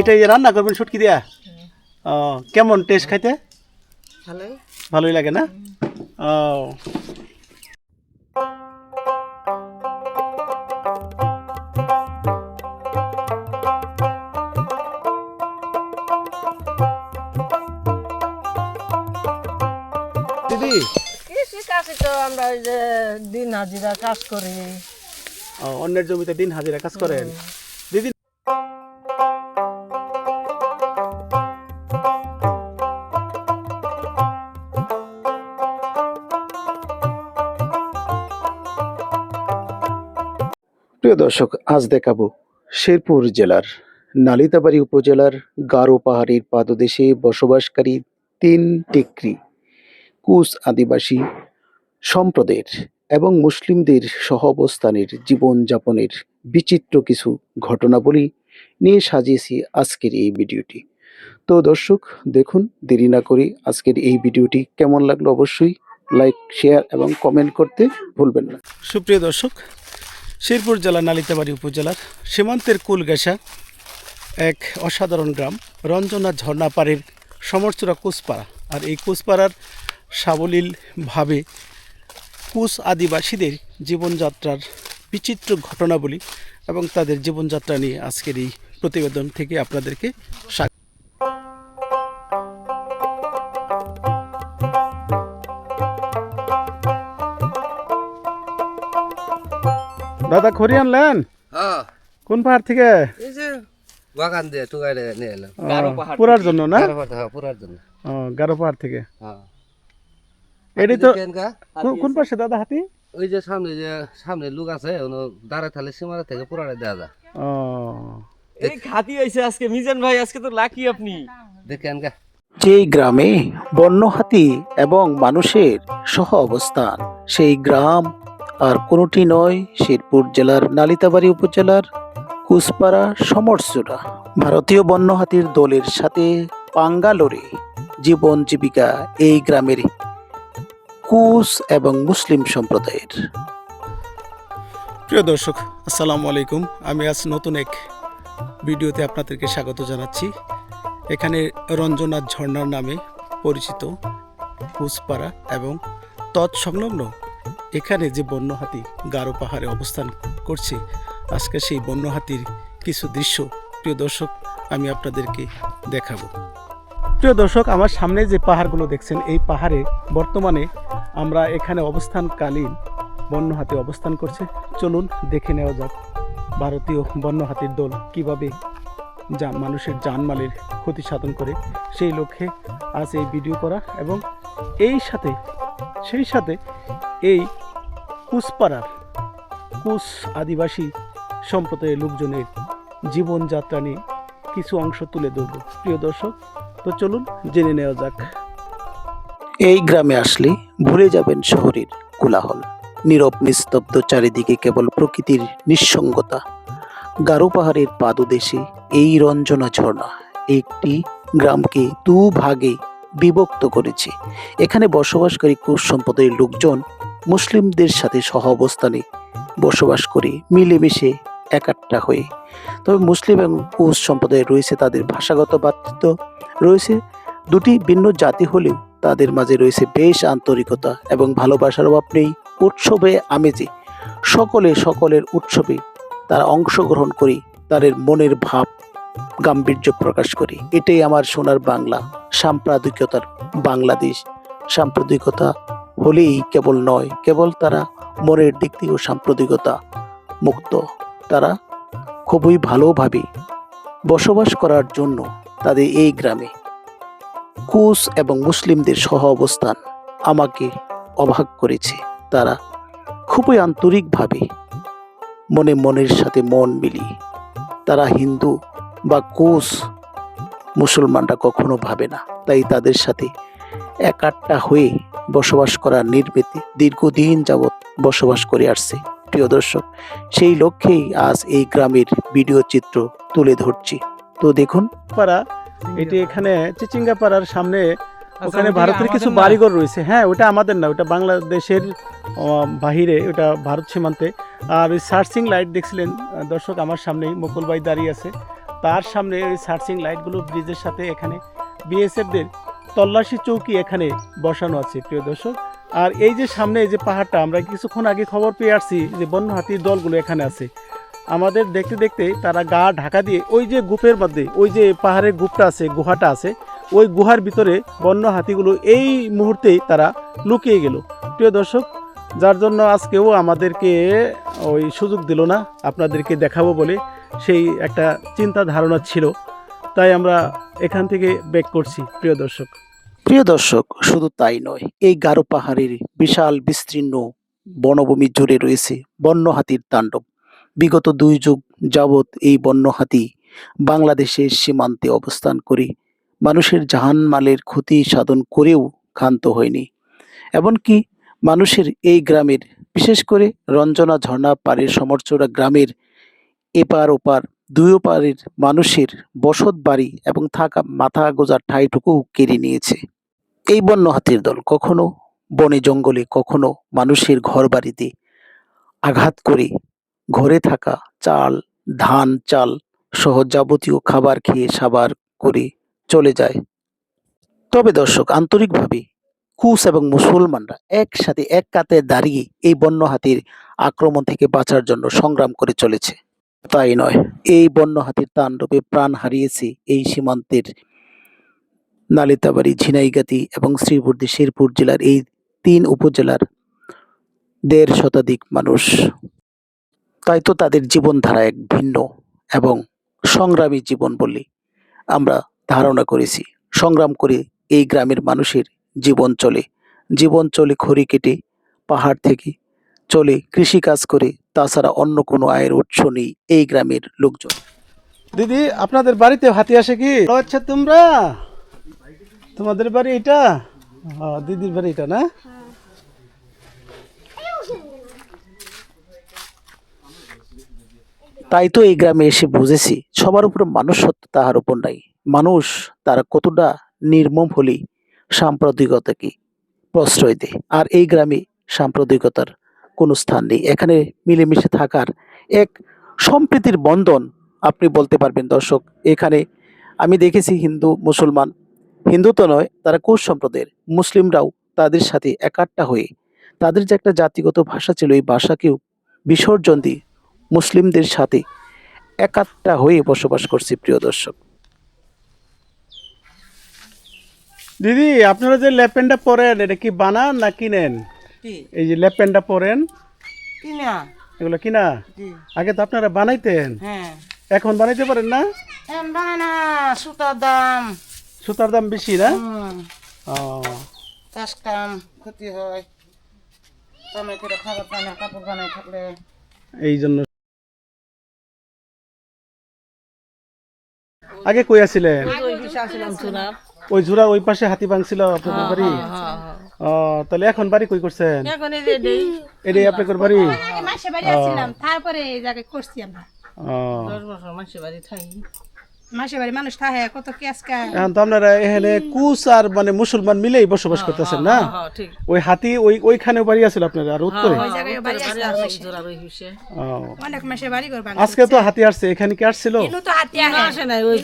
এটাই রান্না করবেন শুটকি দিয়া? ও কেমন টেস্ট খাইতে? ভালোই। ভালোই লাগে না? ও। দিদি? কৃষি কাজে তো আমরা ওই যে দিন হাজিরা কাজ করি। অন্যের জমিতে দিন হাজিরা কাজ করেন? প্রিয় দর্শক, আজ দেখাবো শেরপুর জেলার নালিতাবাড়ি উপজেলার গারো পাহাড়ের পাদদেশে বসবাসকারী তিন টেকরি কুস আদিবাসী সম্প্রদায়ের এবং মুসলিমদের সহাবস্থানের জীবনযাপনের বিচিত্র কিছু ঘটনাবলী নিয়ে সাজিয়েছি আজকের এই ভিডিওটি। তো দর্শক, দেখুন, দেরি না করে আজকের এই ভিডিওটি কেমন লাগল অবশ্যই লাইক, শেয়ার এবং কমেন্ট করতে ভুলবেন না। সুপ্রিয় দর্শক শেরপুর জেলা নালিতাবাড়ি উপজেলার সীমান্তের কুলগাছা এক অসাধারণ গ্রাম, রঞ্জনা ঝর্ণাপাড়ের সমর্থরা কুচপাড়া। আর এই কুচপাড়ার সাবলীলভাবে কুচ আদিবাসীদের জীবনযাত্রার বিচিত্র ঘটনাবলী এবং তাদের জীবনযাত্রা নিয়ে আজকের এই প্রতিবেদন থেকে আপনাদেরকে স্বাগত। দাদা খড়ি আনলেন হ্যাঁ। কোন পাহাড় থেকে? এই যে বাগান দিয়ে টুকাই নিয়ে এলাম। পুরার জন্য না? হ্যাঁ, পুরার জন্য। গারো পাহাড় থেকে? হ্যাঁ। এটি তো কোন- কোন পাশে দাদা হাতি? ওই যে সামনে যে সামনে লোক আছে দাঁড়ায় সীমানা থেকে পুরাটা দেওয়া যায়। এই খাতি হয়েছে আজকে। মিজান ভাই আজকে তো লাকি আপনি। দেখেন গা। যেই গ্রামে বন্য হাতি এবং মানুষের সহ অবস্থান সেই গ্রাম আর কোনোটি নয় শেরপুর জেলার নালিতাবাড়ি উপজেলার কুসপাড়া সমরচূড়া ভারতীয় বন্য হাতির দলের সাথে পাঙ্গালোরে জীবন জীবিকা এই গ্রামের কুস এবং মুসলিম সম্প্রদায়ের। প্রিয় দর্শক, আসসালামু আলাইকুম। আমি আজ নতুন এক ভিডিওতে আপনাদেরকে স্বাগত জানাচ্ছি। এখানে রঞ্জনাথ ঝর্ণার নামে পরিচিত কুসপাড়া এবং তৎসংলগ্ন এখানে যে বন্য হাতি গারো পাহাড়ে অবস্থান করছে, আজকে সেই বন্য হাতির কিছু দৃশ্য। প্রিয় দর্শক, আমি আপনাদেরকে দেখাবো। প্রিয় দর্শক, আমার সামনে যে পাহাড়গুলো দেখছেন, এই পাহাড়ে বর্তমানে আমরা এখানে অবস্থানকালীন বন্য হাতি অবস্থান করছে। চলুন দেখে নেওয়া যাক ভারতীয় বন্য হাতির দল কীভাবে যা মানুষের জানমালের ক্ষতি সাধন করে। সেই লক্ষ্যে আজ এই ভিডিও করা এবং এই সাথে, সেই সাথে এই কুচপাড়ার কুচ আদিবাসী সম্প্রদায়ের লোকজনের জীবনযাত্রা নিয়ে কিছু অংশ তুলে ধরব। প্রিয় দর্শক, তো চলুন জেনে নেওয়া যাক। এই গ্রামে আসলে ভুলে যাবেন শহরের কোলাহল। নীরব, নিস্তব্ধ চারিদিকে কেবল প্রকৃতির নিঃসঙ্গতা। গারো পাহাড়ের পাদদেশে এই রঞ্জনা ঝর্ণা একটি গ্রামকে দু ভাগে বিভক্ত করেছে। এখানে বসবাসকারী কুশ সম্প্রদায়ের লোকজন মুসলিমদের সাথে সহ অবস্থানে বসবাস করে, মিলেমিশে একাট্টা হয়ে তবে মুসলিম এবং কুশ সম্প্রদায় রয়েছে তাদের ভাষাগত বাতৃত্ব। রয়েছে দুটি ভিন্ন জাতি হলেও তাদের মাঝে রয়েছে বেশ আন্তরিকতা এবং ভালোবাসার অভাব নেই। উৎসবে আমেজে সকলে সকলের উৎসবে তারা অংশগ্রহণ করি, তাদের মনের ভাব গাম্ভীর্য প্রকাশ করি। এটাই আমার সোনার বাংলা, সাম্প্রদায়িকতার বাংলাদেশ। সাম্প্রদায়িকতা হলেই কেবল নয়, কেবল তারা মনের দিক থেকেও সাম্প্রদায়িকতা মুক্ত। তারা খুবই ভালোভাবে বসবাস করার জন্য তাদের এই গ্রামে কুস এবং মুসলিমদের সহ অবস্থান আমাকে অবাক করেছে। তারা খুবই আন্তরিকভাবে মনে মনের সাথে মন মিলিয়ে। তারা হিন্দু বা কোষ মুসলমানরা কখনো ভাবে না। তাই তাদের সাথে একাট্টা হয়ে বসবাস করার নির্মিতে দীর্ঘদিন যাবৎ বসবাস করে আসছে। প্রিয় দর্শক সেই লক্ষ্যেই আজ এই গ্রামের ভিডিও চিত্র তুলে ধরছি। তো দেখুন পাড়া এটি এখানে চিচিঙ্গা পাড়ার সামনে ওখানে ভারতের কিছু বাড়িঘর রয়েছে। হ্যাঁ ওটা আমাদের না ওটা বাংলাদেশের আহ, বাহিরে ওটা ভারত সীমান্তে। আর ওই সার্চিং লাইট দেখছিলেন দর্শক আমার সামনেই মুকুল ভাই দাঁড়িয়ে আছে। তার সামনে ওই সার্চিং লাইটগুলো ব্রিজের সাথে এখানে বিএসএফদের তল্লাশি চৌকি এখানে বসানো আছে, প্রিয় দর্শক। আর এই যে সামনে এই যে পাহাড়টা, আমরা কিছুক্ষণ আগে খবর পেয়ে আসছি যে বন্য হাতির দলগুলো এখানে আছে। আমাদের দেখতে দেখতে তারা গা ঢাকা দিয়ে ওই যে গুপের মধ্যে, ওই যে পাহাড়ের গুপটা আছে, গুহাটা আছে, ওই গুহার ভিতরে বন্য হাতিগুলো এই মুহূর্তেই তারা লুকিয়ে গেল। প্রিয় দর্শক, যার জন্য আজকেও আমাদেরকে ওই সুযোগ দিল না, আপনাদেরকে দেখাবো বলে সেই একটা চিন্তা ধারণা ছিল। তাই আমরা এখান থেকে ব্যাক করছি, প্রিয় দর্শক। প্রিয় দর্শক, শুধু তাই নয়, এই গারো পাহাড়ের বিশাল, বিস্তীর্ণ বনভূমি জুড়ে রয়েছে বন্য হাতির তাণ্ডব। বিগত দুই যুগ যাবৎ এই বন্য হাতি বাংলাদেশের সীমান্তে অবস্থান করে মানুষের জাহানমালের ক্ষতি সাধন করেও ক্ষান্ত হয়নি। এমনকি মানুষের এই গ্রামের, বিশেষ করে রঞ্জনা ঝর্ণা পাড়ের সমরচোড়া গ্রামের এপার ওপার, দুই পারের মানুষের বসত বাড়ি এবং থাকা মাথা গোজার ঠাইটুকু কেড়ে নিয়েছে। এই বন্য হাতির দল কখনো বনে জঙ্গলে, কখনো মানুষের ঘর বাড়িতে আঘাত করে ঘরে থাকা চাল, ধান, চাল সহ যাবতীয় খাবার খেয়ে সাবার করে চলে যায়। তবে দর্শক, আন্তরিকভাবে কুশ এবং মুসলমানরা একসাথে এক কাতে দাঁড়িয়ে এই বন্য হাতির আক্রমণ থেকে বাঁচার জন্য সংগ্রাম করে চলেছে। তাই নয়, এই বন্য হাতির তাণ্ডবে প্রাণ হারিয়েছে এই সীমান্তের নালিতাবাড়ি ঝিনাইগাতি এবং শ্রীবর্দী শেরপুর জেলার এই তিন উপজেলার দেড় শতাধিক মানুষ। তাই তো তাদের জীবনধারা এক ভিন্ন এবং সংগ্রামী জীবন বলে আমরা ধারণা করেছি। সংগ্রাম করে এই গ্রামের মানুষের জীবন চলে। জীবন চলে খড়ি কেটে পাহাড় থেকে চলে কৃষিকাজ করে তাছাড়া অন্য কোনো আয়ের উৎস নেই এই গ্রামের লোকজন। দিদি আপনাদের বাড়িতে হাতি আসে কি? আচ্ছা তোমরা! তোমাদের বাড়ি এটা? দিদির বাড়ি এটা না? তাই তো এই গ্রামে এসে বুঝেছি, সবার উপর মানুষ সত্য তাহার উপর নাই। মানুষ তারা কতটা নির্মম হলেই সাম্প্রদায়িকতাকে প্রশ্রয় দেয় আর এই গ্রামে সাম্প্রদায়িকতার কোনো স্থান নেই। এখানে মিলেমিশে থাকার এক সম্প্রীতির বন্ধন আপনি বলতে পারবেন দর্শক। এখানে আমি দেখেছি হিন্দু, মুসলমান হিন্দু তো নয় তারা কুশ সম্প্রদায়ের। মুসলিমরাও তাদের সাথে একাট্টা হয়ে তাদের যে একটা জাতিগত ভাষা ছিল এই ভাষাকেও বিসর্জন দিয়ে মুসলিমদের সাথে একাত্তা হয়ে বসবাস করছি প্রিয় দর্শক। দিদি আপনারা যে ল্যাপেনটা পরেন এটা কি বানান না কিনেন? এই যে ল্যাপেনটা পরেন। কিনা? এগুলো কিনা? আগে তো আপনারা বানাইতেন। হ্যাঁ। এখন বানাইতে পারেন না? এখন না সুতার দাম। সুতার দাম বেশি না? ও, চাষ কাম ক্ষতি হয়। সময় করে খাবার পায় না কাপড় বানায় থাকলে। এই জন্য আগে কই আছিলেন? ওই ঝুরা ওই পাশে হাতি ভাঙছিল আপনাদের বাড়ি? ও তাহলে এখন বাড়ি কই করছেন? এখন এই যে দেই এটাই আপনাদের বাড়ি? মাসে তারপরে এই জায়গায় করছি আমরা। ও। দশ বছর মানুষের বাড়ি থাকি। মাসে বাড়ি মানুষ থাকে কত কেস এখন তো আপনারা এখানে কুচ আর মানে মুসলমান মিলেই বসবাস করতেছেন না? হ্যাঁ ওই হাতি ওই ওইখানে বাড়ি আছিল আপনার আর উত্তরে? অনেক মাসে বাড়ি আজকে তো হাতি আসছে এখানে কি আসছিল? তো হাতি আসে। ওই।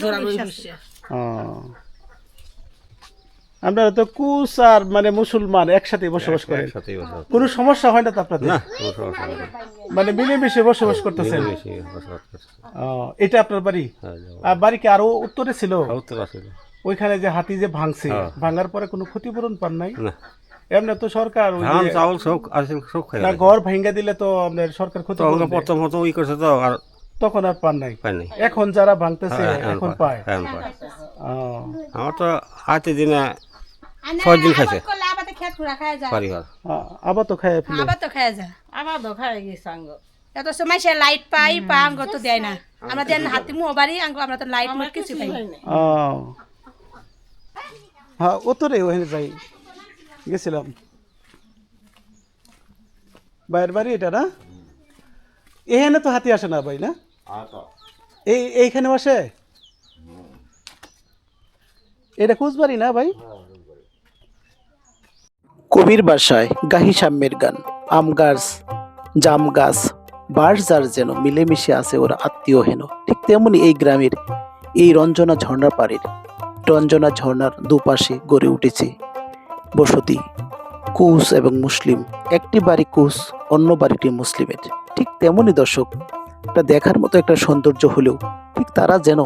আপনারা তো কুচ আর মানে মুসলমান একসাথে বসবাস করেন। কোনো সমস্যা হয় না তো আপনাদের? মানে মিলেমিশে বসবাস করতেছেন? এটা আপনার বাড়ি? হ্যাঁ আর বাড়ি কি আরও উত্তরে ছিল? উত্তর ওইখানে যে হাতি যে ভাঙছে হ্যাঁ। ভাঙার পরে কোনো ক্ষতিপূরণ পান নাই? এমনি তো সরকার ধান চাউল সব আসলে সব খাই ঘর ভেঙে দিলে তো আপনার সরকার ক্ষতি প্রথম প্রথম ই করছে তো আর তখন আর পান নাই? এখন যারা ভাঙতেছে হ্যাঁ, এখন পায়। পায়। আমার তো হাতে দিনে ছয় দিন খাইছে। আবার তো খেত খুঁড়া খায় যায়। আবার তো খায় ফেলে আবার তো খায় যায়। আবার ধোখায় গেছে সাঙ্গ এত সময় সে লাইট পাই পা আঙ্গ তো দেয় না। আমরা দেন হাতি মুহ বাড়ি আঙ্গ আমরা তো লাইট মুখ কিছু পাই না। ও হ্যাঁ উত্তরে ওখানে যাই গেছিলাম। বাইরের বাড়ি এটা না? এখানে তো হাতি আসে না ভাই না? এই এইখানে আসে এটা কুচবাড়ি না ভাই কবির বাসায় গাহি সাম্যের গান, আম গাছ, জাম গাছ, বাঁশ যার যেন মিলেমিশে আছে ওরা আত্মীয় হেন। ঠিক তেমনি এই গ্রামের এই রঞ্জনা ঝর্ণার পাড়ের, রঞ্জনা ঝর্ণার দুপাশে গড়ে উঠেছে বসতি, কুস এবং মুসলিম। একটি বাড়ি কুস, অন্য বাড়িটি মুসলিমের। ঠিক তেমনই দর্শক এটা দেখার মতো একটা সৌন্দর্য হলেও ঠিক তারা যেন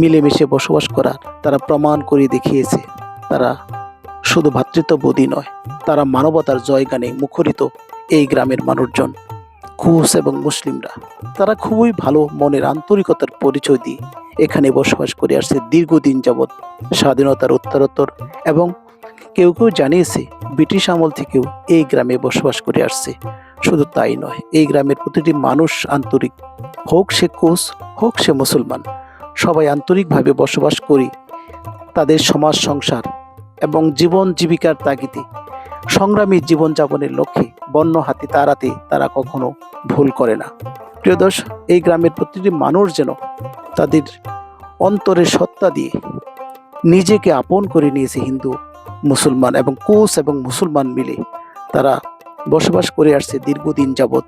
মিলেমিশে বসবাস করার, তারা প্রমাণ করে দেখিয়েছে। তারা শুধু ভ্রাতৃত্ববোধই নয়, তারা মানবতার জয়গানে মুখরিত এই গ্রামের মানুষজন, কুস এবং মুসলিমরা। তারা খুবই ভালো মনের আন্তরিকতার পরিচয় দিয়ে এখানে বসবাস করে আসছে দীর্ঘদিন যাবৎ স্বাধীনতার উত্তরোত্তর এবং কেউ কেউ জানিয়েছে ব্রিটিশ আমল থেকেও এই গ্রামে বসবাস করে আসছে। শুধু তাই নয়, এই গ্রামের প্রতিটি মানুষ আন্তরিক, হোক সে কুস, হোক সে মুসলমান, সবাই আন্তরিকভাবে বসবাস করি তাদের সমাজ সংসার এবং জীবন জীবিকার তাগিদে। সংগ্রামী জীবনযাপনের লক্ষ্যে বন্য হাতি তাড়াতে তারা কখনো ভুল করে না। প্রিয় দর্শক, এই গ্রামের প্রতিটি মানুষ যেন তাদের অন্তরের সত্তা দিয়ে নিজেকে আপন করে নিয়েছে হিন্দু মুসলমান এবং কোচ এবং মুসলমান মিলে তারা বসবাস করে আসছে দীর্ঘদিন যাবৎ।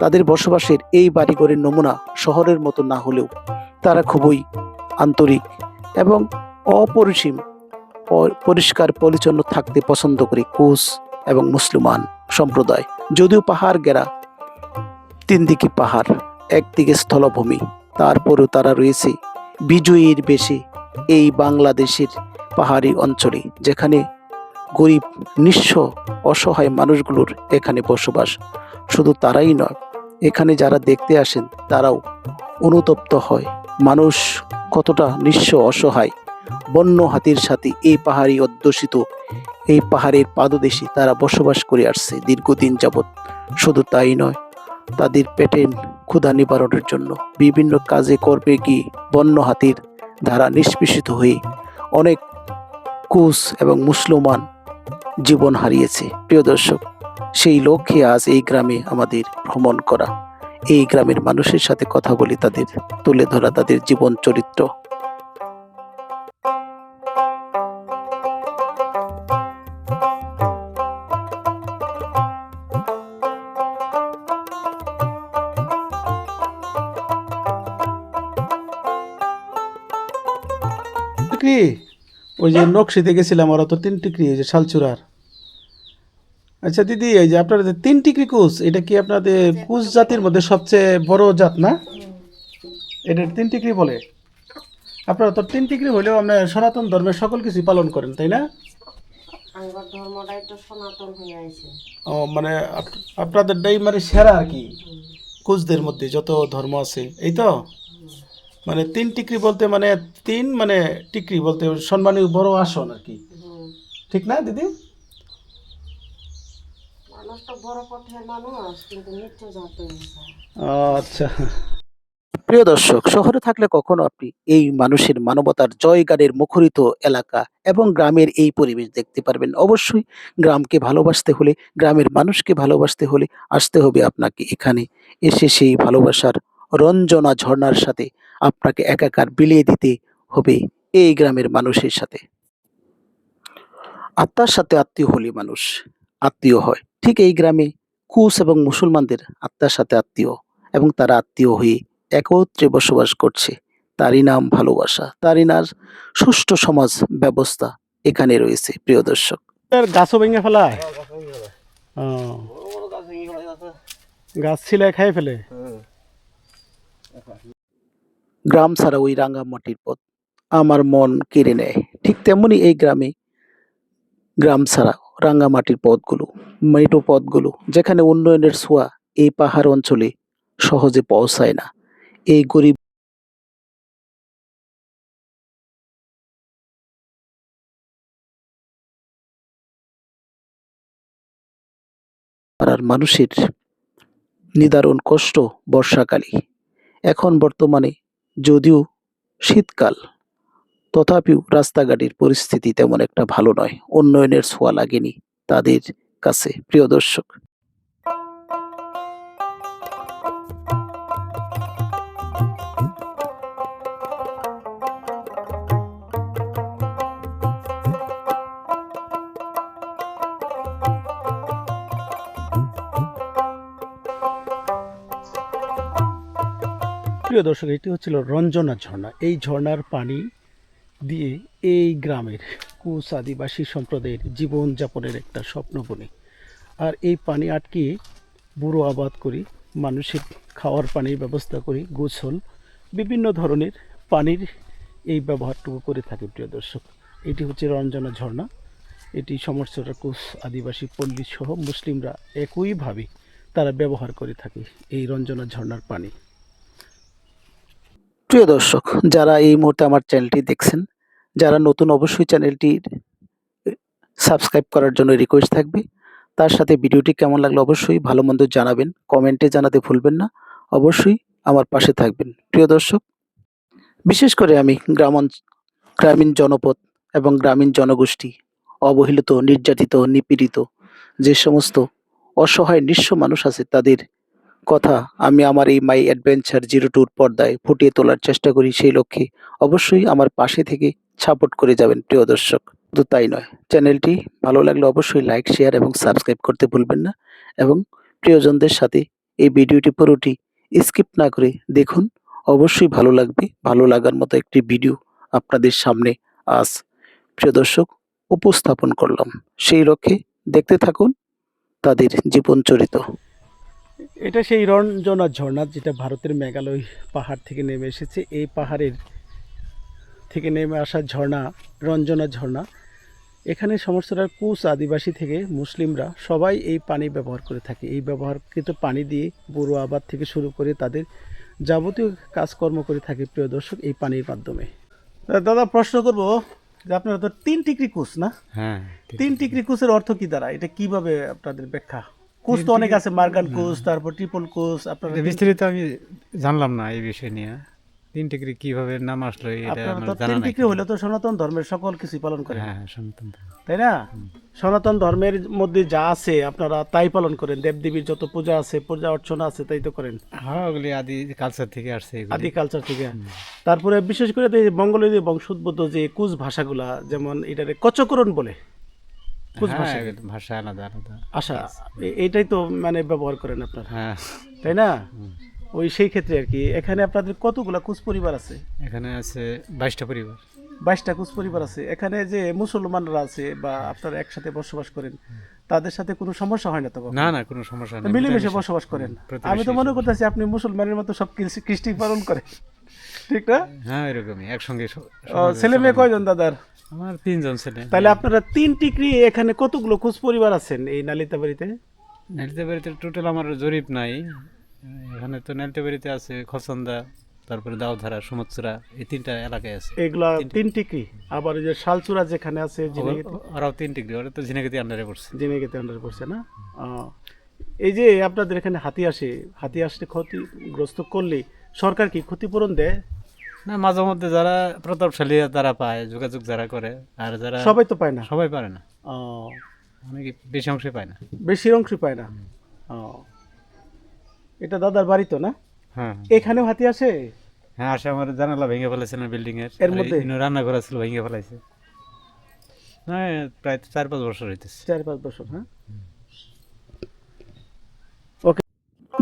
তাদের বসবাসের এই বাড়িঘরের নমুনা শহরের মতো না হলেও তারা খুবই আন্তরিক এবং অপরিসীম পরিষ্কার পরিচ্ছন্ন থাকতে পছন্দ করে কোচ এবং মুসলমান সম্প্রদায়। যদিও পাহাড় গেরা তিন দিকে পাহাড়, একদিকে স্থলভূমি, তারপরেও তারা রয়েছে বিজয়ীর বেশি এই বাংলাদেশের পাহাড়ি অঞ্চলে, যেখানে গরিব, নিঃস্ব, অসহায় মানুষগুলোর এখানে বসবাস। শুধু তারাই নয়, এখানে যারা দেখতে আসেন, তারাও অনুতপ্ত হয়। মানুষ কতটা নিঃস্ব, অসহায় বন্য হাতির সাথে এই পাহাড়ি অধ্যুষিত। এই পাহাড়ের পাদদেশে তারা বসবাস করে আসছে দীর্ঘদিন যাবৎ। শুধু তাই নয়, তাদের পেটের ক্ষুধা নিবারণের জন্য বিভিন্ন কাজে করবে গিয়ে বন্য হাতির দ্বারা নিষ্পেষিত হয়ে অনেক কুস এবং মুসলমান জীবন হারিয়েছে। প্রিয় দর্শক, সেই লক্ষ্যে আজ এই গ্রামে আমাদের ভ্রমণ করা। এই গ্রামের মানুষের সাথে কথা বলি তাদের তুলে ধরা তাদের জীবন চরিত্র। ওই যে নকশিতে গেছিলাম ওরা তো তিন টিকরি ওই যে শালচুরার। আচ্ছা দিদি এই যে আপনার যে তিন টিকরি কুচ এটা কি আপনাদের কুচ জাতির মধ্যে সবচেয়ে বড় জাত না? এটা তিন টিকরি বলে। আপনারা তো তিন টিকরি হলেও আপনার সনাতন ধর্মের সকল কিছু পালন করেন তাই না? ও মানে আপ- আপনাদেরটাই মানে সেরা আর কি কুচদের মধ্যে যত ধর্ম আছে এই তো? মানে তিন টিকরি বলতে মানে তিন মানে টিকরি বলতে সম্মানীয় বড় আসন আর কি। ঠিক না দিদি? আচ্ছা। প্রিয় দর্শক শহরে থাকলে কখনো আপনি এই মানুষের মানবতার জয়গানের মুখরিত এলাকা এবং গ্রামের এই পরিবেশ দেখতে পারবেন। অবশ্যই গ্রামকে ভালোবাসতে হলে গ্রামের মানুষকে ভালোবাসতে হলে আসতে হবে আপনাকে এখানে। এসে সেই ভালোবাসার রঞ্জনা ঝর্ণার সাথে আপনাকে একাকার বিলিয়ে দিতে হবে এই গ্রামের মানুষের সাথে। আত্মার সাথে আত্মীয় হলে মানুষ আত্মীয় হয়। ঠিক এই গ্রামে কুস এবং মুসলমানদের আত্মার সাথে আত্মীয় এবং তারা আত্মীয় হয়ে একত্রে বসবাস করছে। তারই নাম ভালোবাসা। তারই নাম সুষ্ঠু সমাজ ব্যবস্থা এখানে রয়েছে প্রিয় দর্শক। গাছও ভেঙে ফেলায়? গাছ ছিল খাই ফেলে? গ্রাম ছাড়া ওই রাঙ্গা মাটির পথ। আমার মন কেড়ে নেয়। ঠিক তেমনি এই গ্রামে, গ্রাম ছাড়া রাঙ্গামাটির পথগুলো মেটো পথগুলো, যেখানে উন্নয়নের ছোঁয়া এই পাহাড় অঞ্চলে সহজে পৌঁছায় না। এই গরিব মানুষের নিদারুণ কষ্ট বর্ষাকালে। এখন বর্তমানে যদিও শীতকাল, তথাপিও রাস্তাঘাটের পরিস্থিতি তেমন একটা ভালো নয়। উন্নয়নের ছোঁয়া লাগেনি তাদের কাছে, প্রিয় দর্শক। প্রিয় দর্শক, এটি হচ্ছিল রঞ্জনা ঝর্ণা। এই ঝর্ণার পানি দিয়ে এই গ্রামের কুস আদিবাসী সম্প্রদায়ের জীবনযাপনের একটা স্বপ্ন বনে আর এই পানি আটকে বুড়ো আবাদ করি, মানুষের খাওয়ার পানির ব্যবস্থা করি, গোসল, বিভিন্ন ধরনের পানির এই ব্যবহারটুকু করে থাকে প্রিয় দর্শক। এটি হচ্ছে রঞ্জনা ঝর্ণা। এটি সমস্যাটা কুস আদিবাসী পল্লী সহ মুসলিমরা একইভাবে তারা ব্যবহার করে থাকে এই রঞ্জনা ঝর্ণার পানি। প্রিয় দর্শক, যারা এই মুহূর্তে আমার চ্যানেলটি দেখছেন, যারা নতুন অবশ্যই চ্যানেলটি সাবস্ক্রাইব করার জন্য রিকোয়েস্ট থাকবে, তার সাথে ভিডিওটি কেমন লাগল অবশ্যই ভালো মন্দ জানাবেন কমেন্টে জানাতে ভুলবেন না, অবশ্যই আমার পাশে থাকবেন। প্রিয় দর্শক, বিশেষ করে আমি গ্রামাঞ্চ গ্রামীণ জনপদ এবং গ্রামীণ জনগোষ্ঠী, অবহেলিত, নির্যাতিত, নিপীড়িত যে সমস্ত অসহায়, নিঃস্ব মানুষ আছে, তাদের কথা, আমি আমার এই মাই অ্যাডভেঞ্চার জিরো ট্যুর পর্দায় ফুটিয়ে তোলার চেষ্টা করি সেই লক্ষ্যে। অবশ্যই আমার পাশে থেকে সাপোর্ট করে যাবেন, প্রিয় দর্শক। শুধু তাই নয়, চ্যানেলটি ভালো লাগলে অবশ্যই লাইক শেয়ার এবং সাবস্ক্রাইব করতে ভুলবেন না এবং প্রিয়জনদের সাথে এই ভিডিওটি পুরোটি স্কিপ না করে দেখুন। অবশ্যই ভালো লাগবে, ভালো লাগার মতো একটি ভিডিও আপনাদের সামনে আজ, প্রিয় দর্শক, উপস্থাপন করলাম। সেই লক্ষ্যে দেখতে থাকুন, তাদের জীবন চরিত। এটা সেই রঞ্জনা ঝর্ণা যেটা ভারতের মেঘালয় পাহাড় থেকে নেমে এসেছে। এই পাহাড়ের থেকে নেমে আসা ঝর্ণা রঞ্জনা ঝর্ণা। এখানে সমস্যাটা কুচ আদিবাসী থেকে মুসলিমরা সবাই এই পানি ব্যবহার করে থাকে। এই ব্যবহারকৃত পানি দিয়ে বুড়ো আবাদ থেকে শুরু করে তাদের যাবতীয় কাজকর্ম করে থাকে প্রিয় দর্শক এই পানির মাধ্যমে। দাদা প্রশ্ন করব যে আপনারা তো তিন টিকরি কুচ না? হ্যাঁ তিন টিকরি কুচের অর্থ কি দাঁড়া এটা কীভাবে আপনাদের ব্যাখ্যা? কুচ তো অনেক আছে মার্গান কুচ তারপর ট্রিপল কুচ আপনারা বিস্তারিত আমি জানলাম না এই বিষয় নিয়ে। তিন টিকরি কীভাবে নাম আসলো এটা তিন টিকরি হলে তো সনাতন ধর্মের সকল কিছুই পালন করেন। হ্যাঁ হ্যাঁ সনাতন তাই না? সনাতন ধর্মের মধ্যে যা আছে আপনারা তাই পালন করেন। দেবদেবীর যত পূজা আছে পূজা অর্চনা আছে তাই তো করেন। হ্যাঁ ওগুলি আদি কালচার থেকে আসছে আদি কালচার থেকে। তারপরে বিশেষ করে মঙ্গলীয় বংশোদ্ভূত যে কুচ ভাষাগুলা যেমন এটারে কচকরণ বলে। হ্যাঁ ভাষা আলাদা আলাদা। আশা এটাই তো মানে ব্যবহার করেন আপনারা। হ্যাঁ। তাই না? ওই সেই ক্ষেত্রে আর কি। এখানে আপনাদের কতগুলা কুচ পরিবার আছে? এখানে আছে বাইশটা পরিবার। বাইশটা কুচ পরিবার আছে। এখানে যে মুসলমানরা আছে বা আপনারা একসাথে বসবাস করেন তাদের সাথে কোনো সমস্যা হয় না তো না না কোনো সমস্যা নেই। মিলেমিশে বসবাস করেন। আমি তো মনে করতেছি আপনি মুসলমানের মতো সব কৃষ্টি- পালন করেন। ঠিক না? হ্যাঁ এরকমই একসঙ্গে ছেলে মেয়ে কয়জন দাদার? আমার তিনজন ছেলে। তাহলে আপনারা তিন টিকরি এখানে কতগুলো কুচ পরিবার আছেন এই নালিতা বাড়িতে? নেলতে বাড়িতে টোটাল আমার জরিপ নাই। এখানে তো নেলতে বাড়িতে আছে খসন্দা তারপরে দাওধারা সমুচরা এই তিনটা এলাকায় আছে। এগুলা তিন টিকরি আবার ওই যে শালচুরা যেখানে আছে ওরাও তিন ডিগ্রি ওরা তো ঝিনাগিতে আন্ডারে পড়ছে। জিনেগিতে আন্ডারে পড়ছে না। এই যে আপনাদের এখানে হাতি আসে হাতি আসলে ক্ষতিগ্রস্ত করলে সরকার কি ক্ষতিপূরণ দেয়? না মাঝে মধ্যে যারা প্রতাপশালী তারা পায় যোগাযোগ যারা করে আর যারা সবাই তো পায় না? সবাই পারে না। ও, অনেকে বেশি অংশে পায় না। বেশি অংশ পায় না? ও। এটা দাদার বাড়ি তো না? হ্যাঁ। এখানেও হাতি আসে? হ্যাঁ আসে আমার জানালা ভেঙে ফেলেছে না বিল্ডিং এর। এর মধ্যে? ইনো রান্নাঘর ছিল ভেঙে ফেলাইছে। না প্রায় চার পাঁচ বছর হইতেছে। চার পাঁচ বছর হ্যাঁ?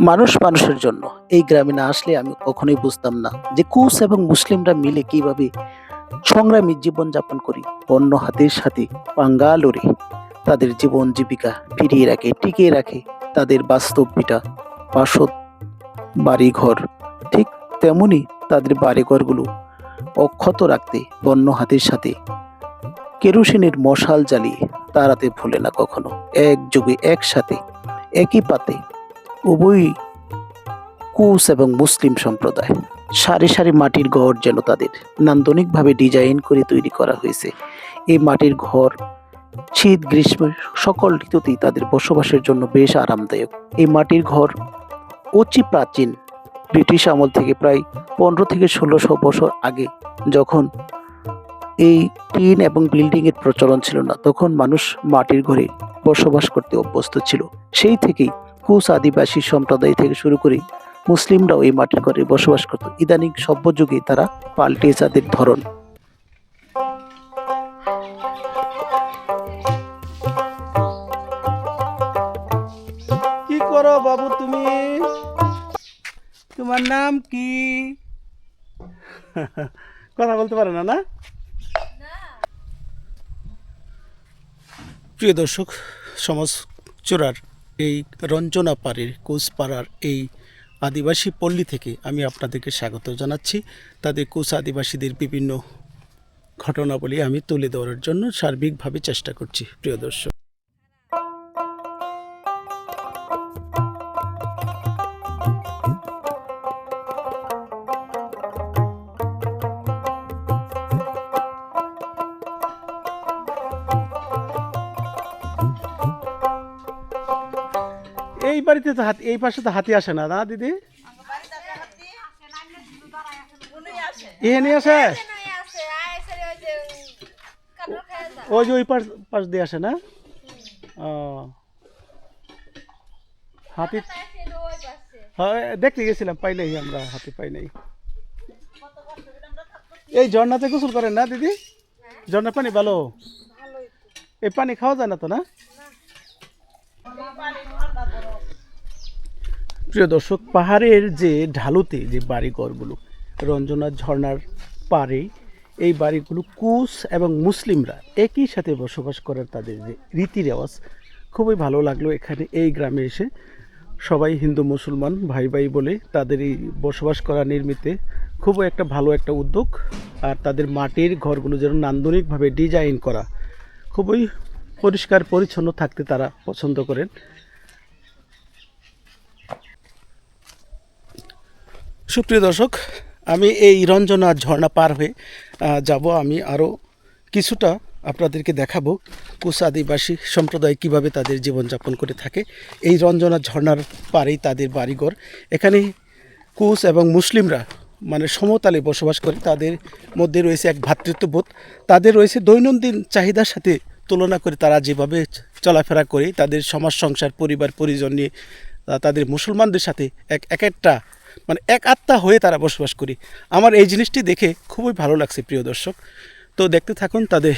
মানুষ মানুষের জন্য। এই গ্রামে না আসলে আমি কখনোই বুঝতাম না যে কুস এবং মুসলিমরা মিলে কীভাবে সংগ্রামী জীবন যাপন করি। অন্য হাতের সাথে পাঙ্গা লড়ে তাদের জীবন জীবিকা ফিরিয়ে রাখে, টিকিয়ে রাখে। তাদের বাস্তব পিটা বাসদ বাড়িঘর, ঠিক তেমনি তাদের বাড়িঘরগুলো অক্ষত রাখতে বন্য হাতের সাথে কেরোসিনের মশাল জ্বালিয়ে তারাতে ভুলে না কখনো। একযোগে একসাথে, একই পাতে উভয়ই কুস এবং মুসলিম সম্প্রদায়। সারি সারি মাটির ঘর যেন তাদের নান্দনিকভাবে ডিজাইন করে তৈরি করা হয়েছে। এই মাটির ঘর, শীত, গ্রীষ্ম সকল ঋতুতেই তাদের বসবাসের জন্য বেশ আরামদায়ক। এই মাটির ঘর অতি প্রাচীন। ব্রিটিশ আমল থেকে প্রায় পনেরো থেকে ষোলোশো বছর আগে যখন এই টিন এবং বিল্ডিংয়ের প্রচলন ছিল না, তখন মানুষ মাটির ঘরে বসবাস করতে অভ্যস্ত ছিল। সেই থেকেই কুস আদিবাসী সম্প্রদায় থেকে শুরু করে মুসলিমরাও এই মাটির ঘরে বসবাস করত। ইদানিং সভ্য যুগে তারা পাল্টে তাদের ধরন। কি করো বাবু তুমি? তোমার নাম কি? কথা বলতে পারে না না? প্রিয় দর্শক সমাজ চূড়ার এই রঞ্জনা পাড়ের কোচপাড়ার এই আদিবাসী পল্লী থেকে আমি আপনাদেরকে স্বাগত জানাচ্ছি। তাদের কোচ আদিবাসীদের বিভিন্ন ঘটনাবলী আমি তুলে ধরার জন্য সার্বিকভাবে চেষ্টা করছি, প্রিয় দর্শক। এই বাড়িতে তো হাতি এই পাশে তো হাতি আসে না না দিদি? এখানে আসে? ওই যে ওই পাশ পাশ দিয়ে আসে না? ও। হাতি হ্যাঁ দেখতে গেছিলাম পাই নাই আমরা হাতি পাই নাই। এই ঝর্ণাতে গোসল করেন না দিদি? ঝর্ণার পানি ভালো? এই পানি খাওয়া যায় না তো না? প্রিয় দর্শক, পাহাড়ের যে ঢালুতে যে বাড়িঘরগুলো রঞ্জনা ঝর্ণার পাড়ে, এই বাড়িগুলো কুশ এবং মুসলিমরা একই সাথে বসবাস করার তাদের যে রীতি রেওয়াজ, খুবই ভালো লাগল এখানে এই গ্রামে এসে। সবাই হিন্দু, মুসলমান, ভাই ভাই বলে তাদের এই বসবাস করা নির্মিতে খুবই একটা ভালো একটা উদ্যোগ। আর তাদের মাটির ঘরগুলো যেন নান্দনিকভাবে ডিজাইন করা, খুবই পরিষ্কার পরিচ্ছন্ন থাকতে তারা পছন্দ করেন। সুপ্রিয় দর্শক, আমি এই রঞ্জনা ঝর্ণা পার হয়ে যাব। আমি আরও কিছুটা আপনাদেরকে দেখাবো কুশ আদিবাসী সম্প্রদায় কীভাবে তাদের জীবনযাপন করে থাকে। এই রঞ্জনা ঝর্ণার পারেই তাদের বাড়িঘর। এখানে কুশ এবং মুসলিমরা মানে সমতালে বসবাস করে। তাদের মধ্যে রয়েছে এক ভ্রাতৃত্ববোধ তাদের রয়েছে দৈনন্দিন চাহিদার সাথে তুলনা করে তারা যেভাবে চলাফেরা করে, তাদের সমাজ, সংসার, পরিবার, পরিজন নিয়ে তাদের মুসলমানদের সাথে এক এক একটা মানে এক আত্মা হয়ে তারা বসবাস করি। আমার এই জিনিসটি দেখে খুবই ভালো লাগছে প্রিয় দর্শক। তো দেখতে থাকুন তাদের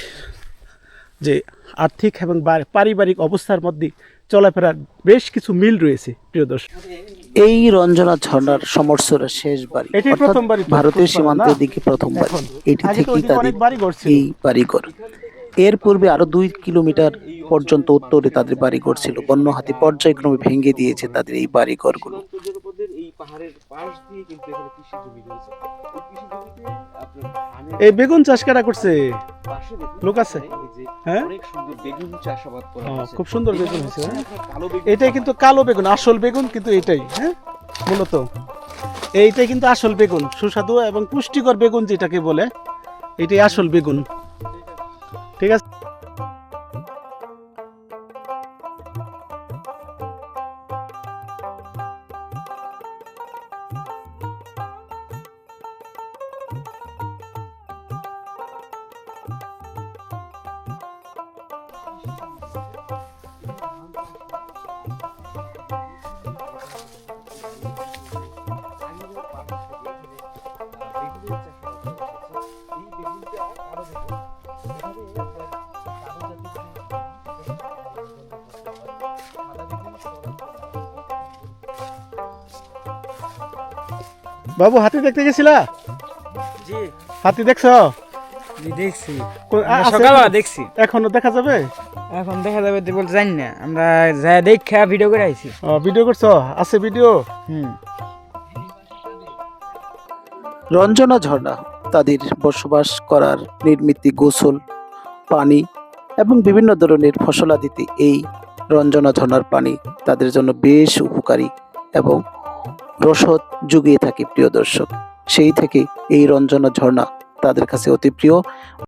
যে আর্থিক এবং পারিবারিক অবস্থার মধ্যে চলাফেরার বেশ কিছু মিল রয়েছে প্রিয় দর্শক। এই রঞ্জনা ঝর্ণার সমরসরা শেষ বাড়ি প্রথম বাড়ি সীমান্তের দিকে প্রথম বাড়ি। এটি থেকেই তাদের। এই বাড়িঘর। এর পূর্বে আরও দুই কিলোমিটার পর্যন্ত উত্তরে তাদের বাড়িঘর ছিল। বন্য হাতি পর্যায়ক্রমে ভেঙে দিয়েছে তাদের এই বাড়িঘরগুলো। পাহাড়ের পাশ দিয়ে কিন্তু এখানে কৃষি জমি রয়েছে। এই কৃষি জমিতে আপনার ধানের এই বেগুন চাষ কারা করছে? পাশে দেখুন লোক আছে? হ্যাঁ? অনেক সুন্দর বেগুন চাষাবাদ করা হয়েছে খুব সুন্দর বেগুন হয়েছে, হ্যাঁ? কালো বেগুন এটাই কিন্তু কালো বেগুন আসল বেগুন কিন্তু এটাই হ্যাঁ? মূলত। এইটাই কিন্তু আসল বেগুন সুস্বাদু এবং পুষ্টিকর বেগুন যেটাকে বলে এটাই আসল বেগুন। ঠিক আছে? বাবু হাতি দেখতে গেছিলা? জি। হাতি দেখছ? দেখছি। সকালবেলা দেখছি। এখনও দেখা যাবে? এখন দেখা যাবে তো বলতে জানি না। আমরা যা দেখা ভিডিও করে আইছি। ও, ভিডিও করছ? আছে ভিডিও হুম। রঞ্জনা ঝর্ণা। তাদের বসবাস করার নির্মিতি গোসল, পানি এবং বিভিন্ন ধরনের ফসলাদিতে এই রঞ্জনা ঝর্ণার পানি তাদের জন্য বেশ উপকারী এবং রসদ জুগিয়ে থাকে, প্রিয় দর্শক। সেই থেকে এই রঞ্জনা ঝর্ণা তাদের কাছে অতি প্রিয়।